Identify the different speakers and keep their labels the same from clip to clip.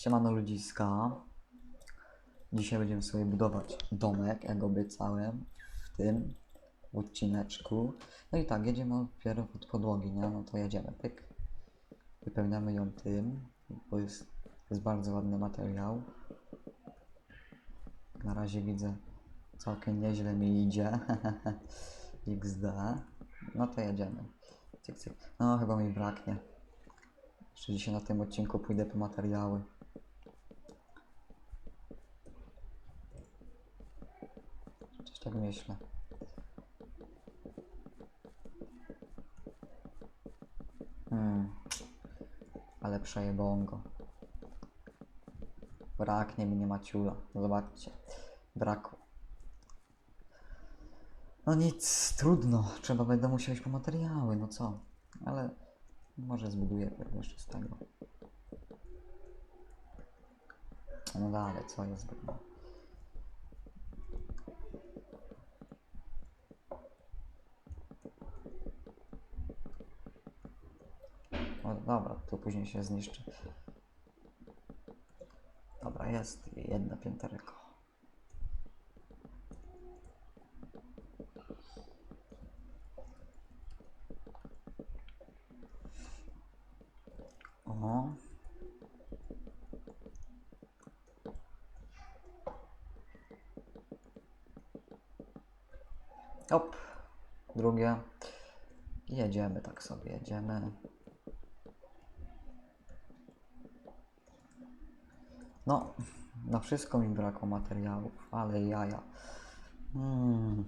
Speaker 1: Siemano ludziska. Dzisiaj będziemy sobie budować domek, jak obiecałem w tym odcineczku. No i tak, jedziemy dopiero od podłogi, nie? No to jedziemy, pyk. Wypełniamy ją tym, bo jest, jest bardzo ładny materiał. Na razie widzę, całkiem nieźle mi idzie. XD. No to jedziemy. Cyk, cyk. No chyba mi braknie. Jeszcze dzisiaj na tym odcinku pójdę po materiały. Coś tak myślę. Hmm. Ale przejebongo. Braknie mi nie maciula. Zobaczcie. Braku. No nic, trudno. Trzeba będę musiał iść po materiały, no co. Ale może zbuduję jeszcze z tego. No dalej, co jest brudno? O, dobra, tu później się zniszczy. Dobra, jest jedno pięterko. O. Op. Drugie. Jedziemy tak sobie, jedziemy. No, na wszystko mi brakło materiałów, ale jaja. Mm.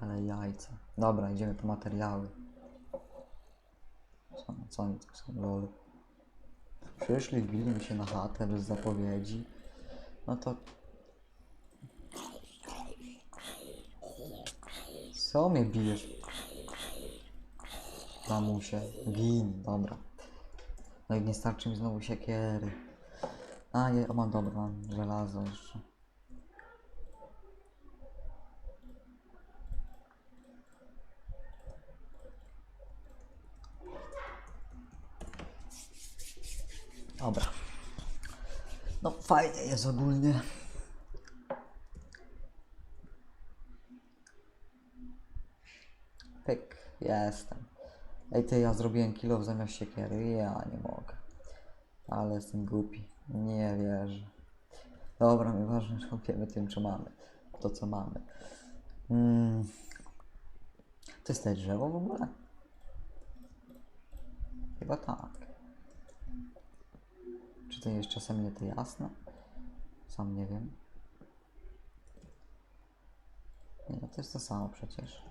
Speaker 1: Ale jajca. Dobra, idziemy po materiały. Co, co oni tak są lol? Przyszli, wbili mi się na chatę bez zapowiedzi. No to... Co mnie bijesz? Mamusie, gin, dobra. No i nie starczy mi znowu siekiery. A, je, o mam dobra, mam żelazo jeszcze. Dobra. No fajnie jest ogólnie. Pyk, jestem. Ej ty, ja zrobiłem kilo zamiast siekiery, ja nie mogę. Ale jestem głupi, nie wierzę. Dobra, nieważne, że kupiemy tym, co mamy. To, co mamy. Mm. To jest te drzewo w ogóle? Chyba tak. Czy to jest czasem nie to jasne? Sam nie wiem. Nie, no to jest to samo przecież.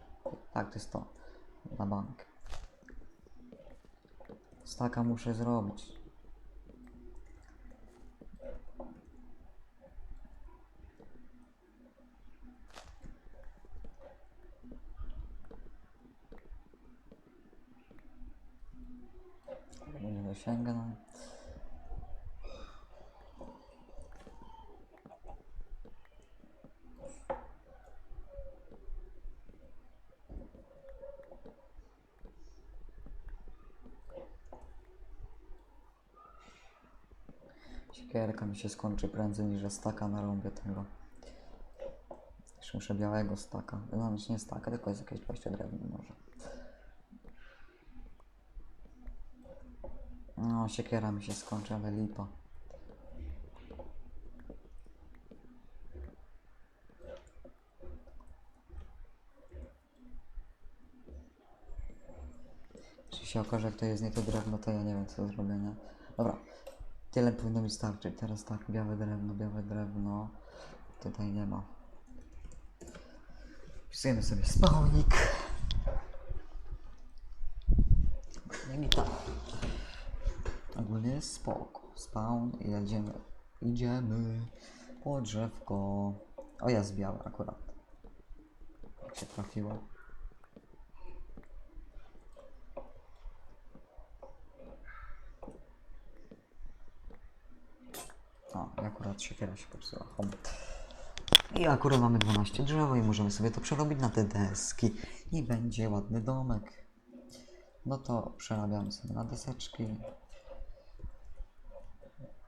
Speaker 1: Tak, to jest to. Na bank. Staka muszę zrobić. Nie dosięgnę. Siekierka mi się skończy prędzej niż staka narąbię tego. Jeszcze muszę białego staka. No nie staka, tylko jest jakieś 20 drewna może. No, siekiera mi się skończy, ale lipa. Jeśli się okaże, jak to jest nie to drewno, to ja nie wiem, co zrobię, nie? Dobra, tyle powinno mi starczyć. Teraz tak, białe drewno, białe drewno. Tutaj nie ma. Wpisujemy sobie spawnik. Nie mi tak. Ogólnie jest spoko. Spawn i jedziemy. Idziemy po drzewko. O, jest białe akurat. Jak się trafiło. O, i akurat siekiera się popsuła. I akurat mamy 12 drzewa i możemy sobie to przerobić na te deski. I będzie ładny domek. No to przerabiamy sobie na deseczki.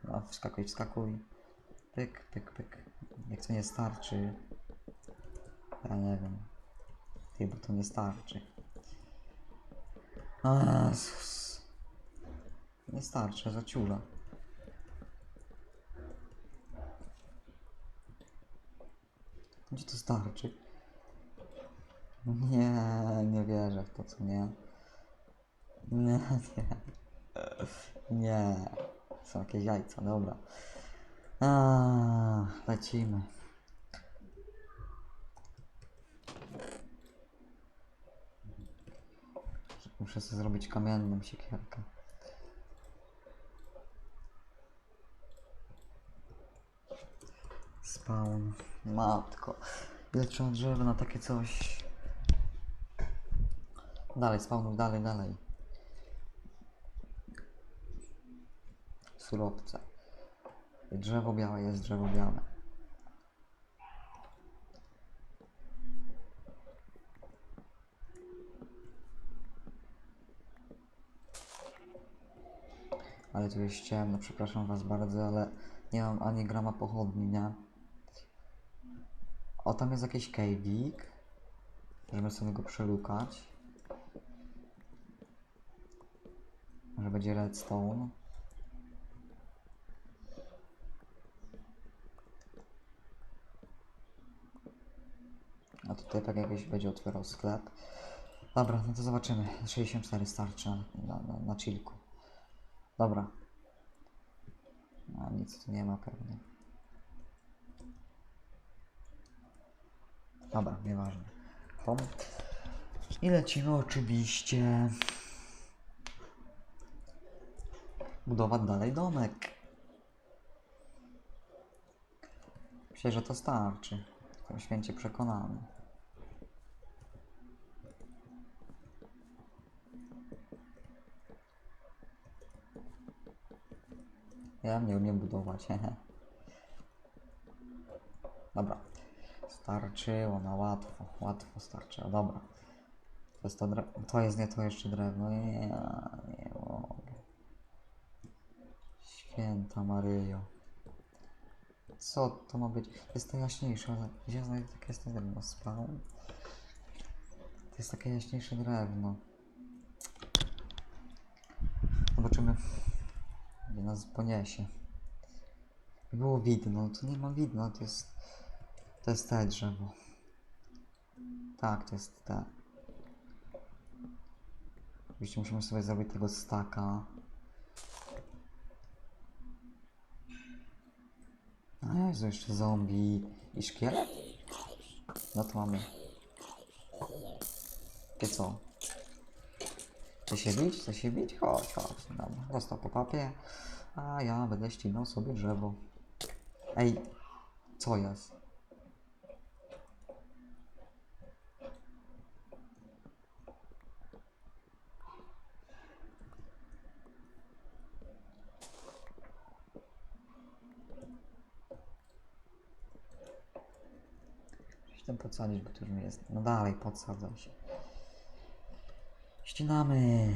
Speaker 1: No, wskakuj, wskakuj. Pyk, pyk, pyk. Jak to nie starczy. Ja nie wiem. Chyba to nie starczy. A. Nie starczy, za ciula. Gdzie to starczy? Nie, nie wierzę w to, co nie. Nie, nie. Nie. Są jakieś jajca, dobra. A, lecimy. Muszę sobie zrobić kamienną siekierkę. Spawn. Matko. Ile trzeba drzewa na takie coś. Dalej, spawnuj, dalej, dalej. Surowce. Drzewo białe jest drzewo białe. Ale tu jest ciemno, przepraszam was bardzo, ale nie mam ani grama pochodni, nie? O, tam jest jakiś cave'ik. Możemy sobie go przelukać. Może będzie redstone. A tutaj tak jakiś będzie otwierał sklep. Dobra, no to zobaczymy. 64 starczy na, na, na chillku. Dobra. A nic tu nie ma pewnie. Dobra, nieważne. Home. I lecimy oczywiście. Budować dalej domek. Myślę, że to starczy. Jestem święcie przekonany. Ja nie umiem budować. Dobra. Starczyło na łatwo. Łatwo starczyło. Dobra. To jest to. To jest nie to jeszcze drewno. Nie, nie mogę. Święta Maryjo. Co to ma być? Jest to jaśniejsze, gdzie ja znajdę takie jest to drewno? Spawn? To jest takie jaśniejsze drewno. Zobaczymy, gdzie nas poniesie. Było widno, to nie ma widno, to jest... To jest te drzewo. Tak, to jest te. Oczywiście musimy sobie zrobić tego staka. A Jezu, jeszcze zombie i szkielet? No to mamy. Ty co? Chce się bić? Chce się bić? Chodź, chodź. Dobra, dostał po papie. A ja będę ścinał sobie drzewo. Ej, co jest? Tam podsadzić, mi jest. No dalej, podsadzaj się. Ścinamy.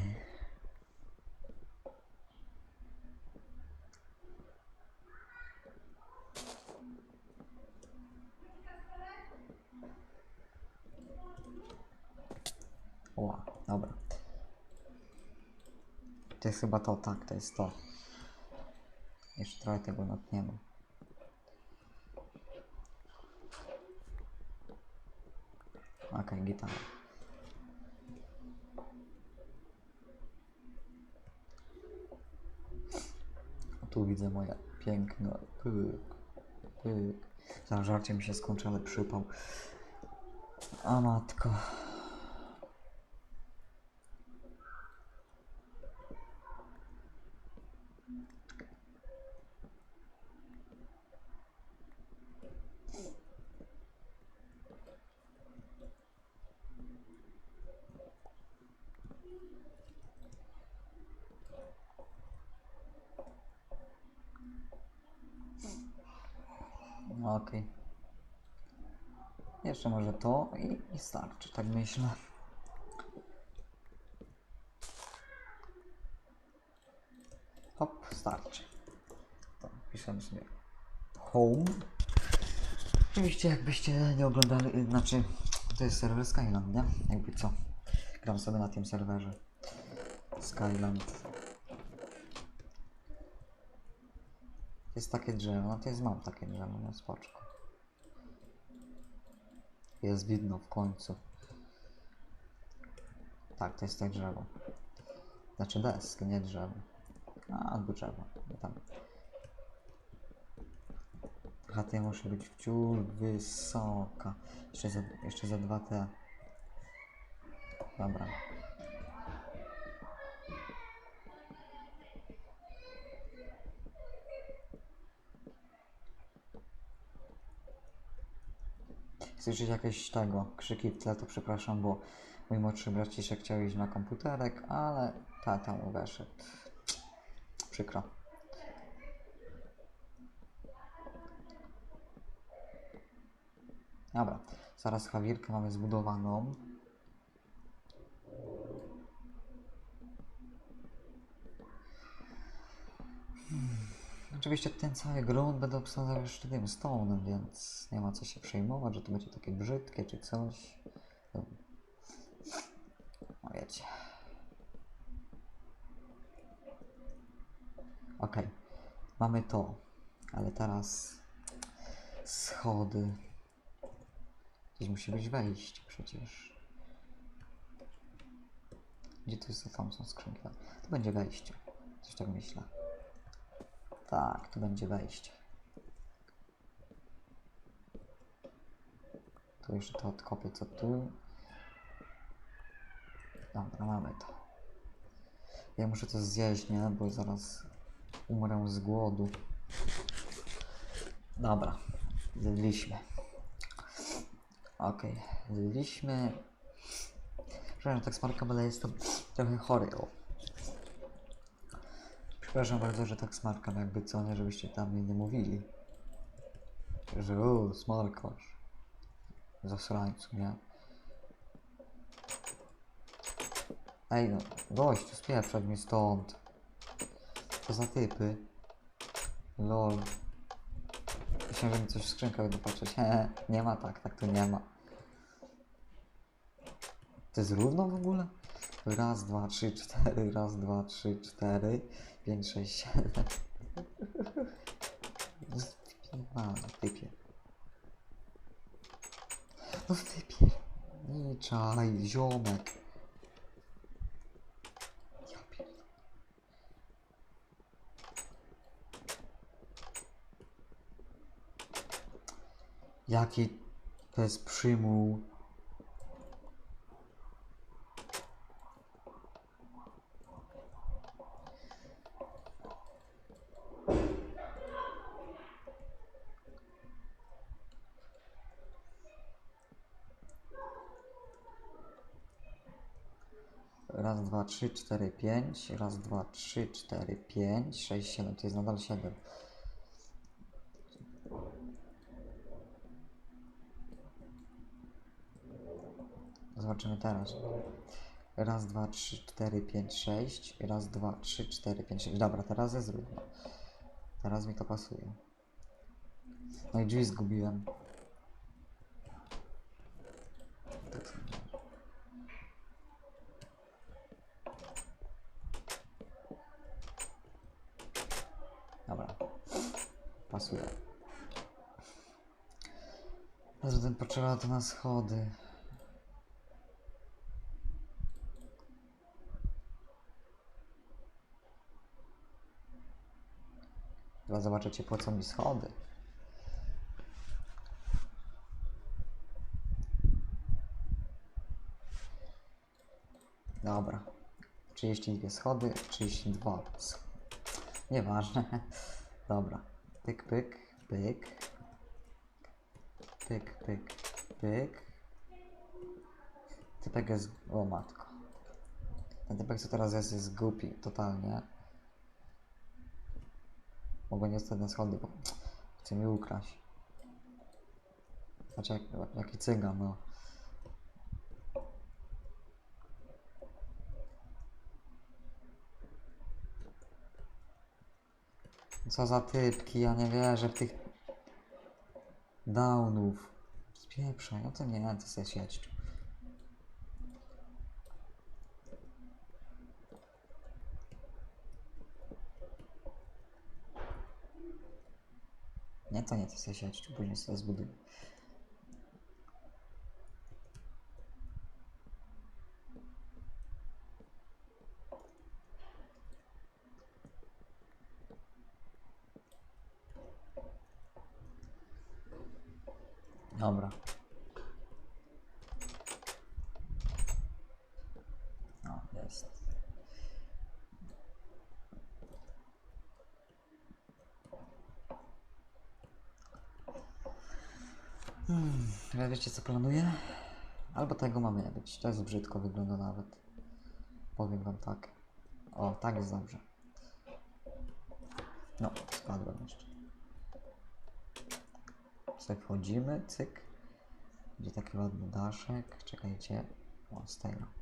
Speaker 1: Oła, dobra. To jest chyba to, tak, to jest to. Jeszcze trochę tego. Okej, gitara. Tu widzę moje piękne pyk, pyk. Za mi się skończy, ale przypał. A matko. Okej. Jeszcze może to i, i starczy, tak myślę. Hop, starczy. To napisałem sobie home. Oczywiście jakbyście nie oglądali, y, znaczy to jest serwer Skyland, nie? Jakby co. Gram sobie na tym serwerze. Skyland. Jest takie drzewo, no to jest mam takie drzewo, no spoczko. Jest widno w końcu. Tak, to jest to drzewo. Znaczy desk, nie drzewo. A, albo drzewo. Tam. Chata musi być wciul wysoka. Jeszcze za, jeszcze za dwa te. Dobra. Słyszeć jakieś tego, krzyki w tle, to przepraszam, bo mój młodszy braciszek chciał iść na komputerek, ale tata mu weszedł. Przykro. Dobra, zaraz chawirkę mamy zbudowaną. Hmm, Oczywiście ten cały grunt będę obsadzał jeszcze tym stone'em, więc nie ma co się przejmować, że to będzie takie brzydkie czy coś. No wiecie. Okej, mamy to, ale teraz schody. Gdzieś musi być wejście przecież. Gdzie to jest? Tam są skrzynki. To będzie wejście. Coś tak myślę. Tak, to będzie wejście. Tu jeszcze to odkopię, co tu. Dobra, mamy to. Ja muszę to zjeść, nie? Bo zaraz umrę z głodu. Dobra, zjedliśmy. Okej, zjedliśmy. Przepraszam, tak smarkam, ale jestem trochę chory. O. Przepraszam bardzo, że tak smarkam, jakby co, nie, żebyście tam mnie nie mówili. Że o, smarkasz. Zasrańcu, nie? Ej no, gościu, spieprzać mi stąd. Co za typy? Lol. Myślałem, że mi coś w skrzynkach będę patrzeć. Nie ma tak, tak to nie ma. To jest równo w ogóle? Raz, dwa, trzy, cztery, raz, dwa, trzy, cztery, pięć, sześć, siedem. A, typie. No typie. Nie czaj, ziomek. Jaki to jest przymuł. Raz, dwa, trzy, cztery, pięć. Raz, dwa, trzy, cztery, pięć, sześć, siedem. To jest nadal siedem. Zobaczymy teraz. Raz, dwa, trzy, cztery, pięć, sześć. Raz, dwa, trzy, cztery, pięć, sześć. Dobra, teraz jest równo. Teraz mi to pasuje. No i drzwi zgubiłem. Tak sobie. Dobra. Pasuje. Zatem to na schody. Chyba zobaczycie po co mi schody. Dobra. 32 schody, 32. sch- Nieważne. Dobra. Pyk, pyk, pyk. Pyk, pyk, pyk. Typek jest... O matko. Ten typek co teraz jest, jest głupi. Totalnie. Mogę nie stać na schody, bo chce mi ukraść. Znaczy, jak, jaki cygan, no. Co za typki, ja nie wierzę w tych downów. Spieprzaj, no to nie, to sobie siedź tu. Nie, to nie, to siedź tu, później sobie zbuduję. Dobra. No, jest. Hmm, planuję? Albo tego mamy nie być. To jest brzydko wygląda nawet. Powiem wam tak. O, tak jest dobrze. No, spadłem jeszcze. Sobie wchodzimy, cyk. Będzie taki ładny daszek. Czekajcie. O, z tego.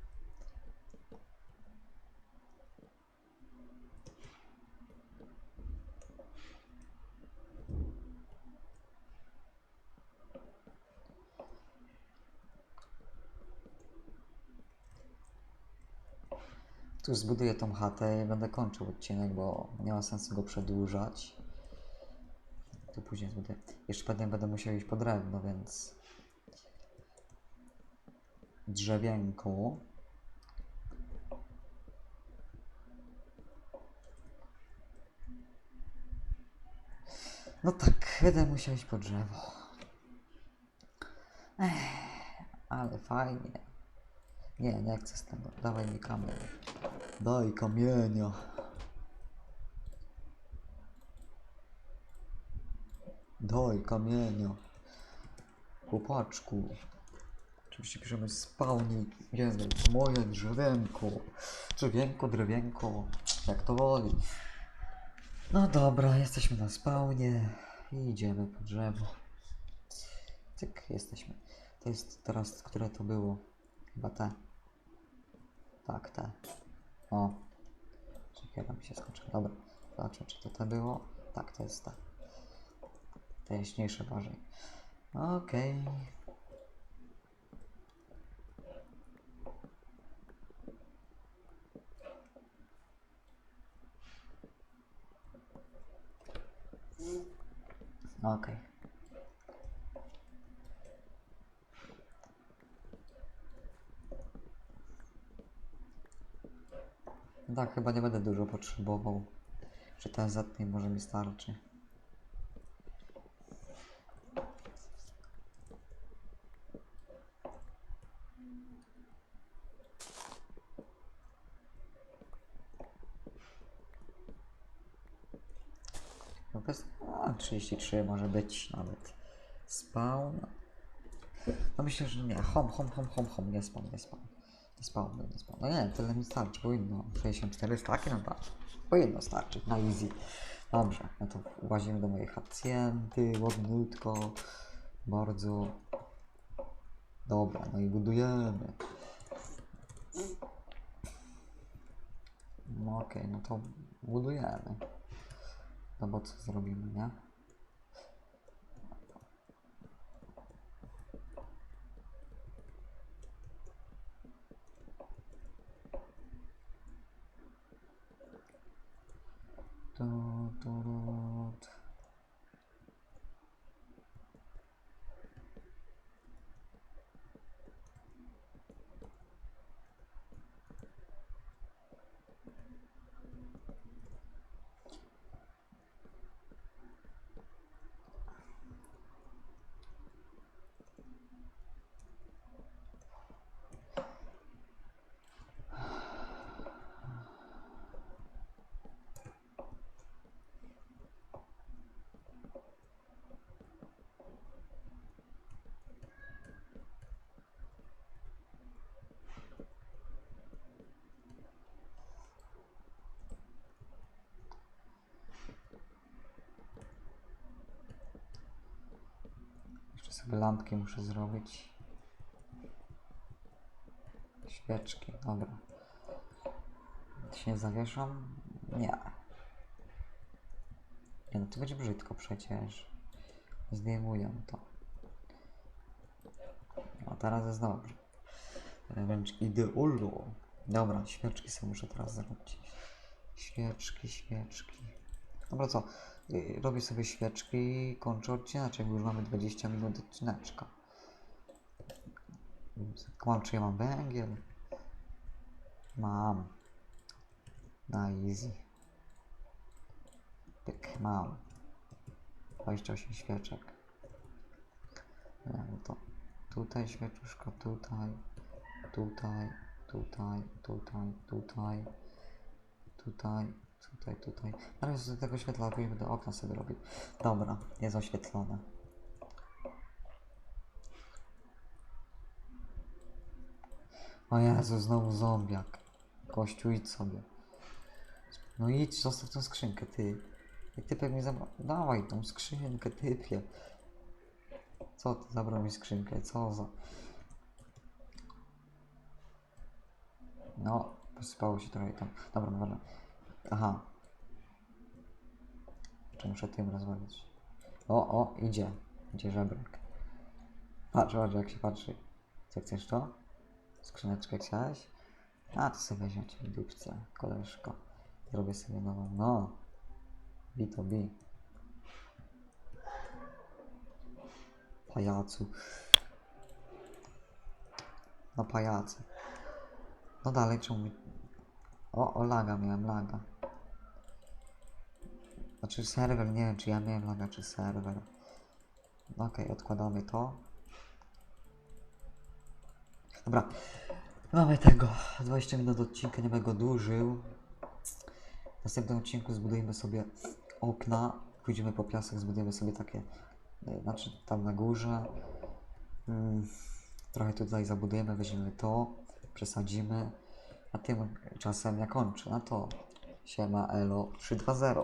Speaker 1: Tu zbuduję tą chatę i będę kończył odcinek, bo nie ma sensu go przedłużać. Tu później zbuduję. Jeszcze pewnie będę musiał iść po drewno, więc... Drzewienko. No tak, będę musiał iść po drzewo. Ech, ale fajnie. Nie, nie chcę z tego. Dawaj mi kamień. Daj kamienia. Daj kamienia. Chłopaczku. Oczywiście piszemy spawni. Jezu, moje drzewienko. Drzewienko, drewienko. Jak to woli. No dobra, jesteśmy na spawnie. I idziemy po drzewo. Cyk, jesteśmy. To jest teraz, które to było? Chyba te. Tak, te. O. Czekaj, tam się skończy. Dobra. Zobaczę, czy to te było. Tak, to jest te. Te jaśniejsze bardziej. Okej. Okej. Tak, chyba nie będę dużo potrzebował. Czy ten zetnie może mi starczy. No bez... A, 33 może być nawet. Spawn. No myślę, że nie. Hom, hom, hom, hom, hom. Nie spawn, nie spawn. Nie spawn. No nie, tyle mi starczy. Powinno. 64 staki, no tak. Powinno starczyć. Na easy. Dobrze, no to łazimy do mojej hacjenty. Ładniutko. Bardzo. Dobra, no i budujemy. No okej, no to budujemy. No bo co zrobimy, nie? Tu, tu. Jeszcze sobie lampki muszę zrobić. Świeczki, dobra. Się nie zawieszam? Nie. Nie no, to będzie brzydko przecież. Zdejmuję to. A teraz jest dobrze. Wręcz idealno. Dobra, świeczki sobie muszę teraz zrobić. Świeczki, świeczki. Dobra, co? Y, Robię sobie świeczki i kończę odcineczek, bo już mamy 20 minut odcineczka. Mam, czy ja mam węgiel? Mam. Na easy. Pyk, mam. 28 świeczek. No to tutaj świeczuszko, tutaj, tutaj, tutaj, tutaj, tutaj, tutaj, tutaj, tutaj. Na razie do tego świetla, później będę okna sobie robił. Dobra, jest oświetlone. O Jezu, znowu zombiak. Kościół, idź sobie. No idź, zostaw tą skrzynkę, ty. I typek mi zabrał. Dawaj tą skrzynkę, typie. Co ty zabrał mi skrzynkę? Co za. No, posypało się trochę tam. Dobra, dobra. Aha. Czy muszę tym rozwalić? O, o, idzie. Idzie żebrek. Patrz, patrz, jak się patrzy. Co chcesz to? Skrzyneczkę chciałeś? A, to sobie weźmiecie w dupce, koleżko. Zrobię sobie nową. No. Bi to bi. Pajacu. No pajacy. No dalej, czemu. O, o laga, miałem laga. Znaczy serwer, nie wiem czy ja miałem laga, czy serwer. No Okej, odkładamy to. Dobra. Mamy tego. 20 minut odcinka, nie będę go dłużył. W następnym odcinku zbudujemy sobie okna. Pójdziemy po piasek, zbudujemy sobie takie, e, znaczy tam na górze. Mm, trochę tutaj zabudujemy, weźmiemy to, przesadzimy. A tym czasem ja kończę. A to siema elo 320.